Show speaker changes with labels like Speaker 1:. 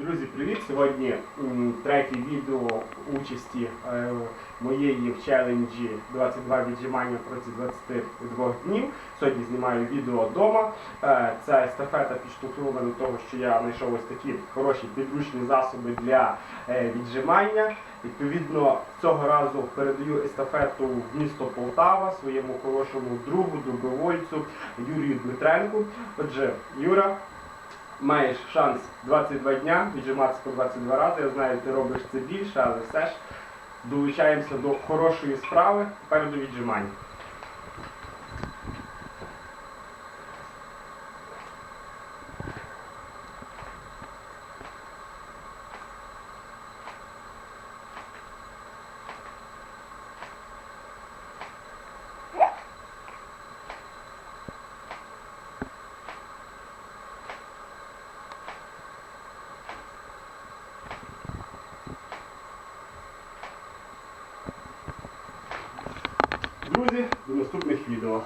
Speaker 1: Друзі, привіт! Сьогодні третє відео участі е, моєї в челенджі 22 віджимання проти 22 днів. Сьогодні знімаю відео вдома. Е, Ця естафета підштовхнула до того, що я знайшов ось такі хороші підручні засоби для е, віджимання. Відповідно, цього разу передаю естафету в місто Полтава своєму хорошому другу, добровольцю Юрію Дмитренку. Отже, Юра, маєш шанс 22 дня віджиматися по 22 рази. Я знаю, ти робиш це більше, але все ж долучаємося до хорошої справи попереду віджимання. Друзі, до наступних відео.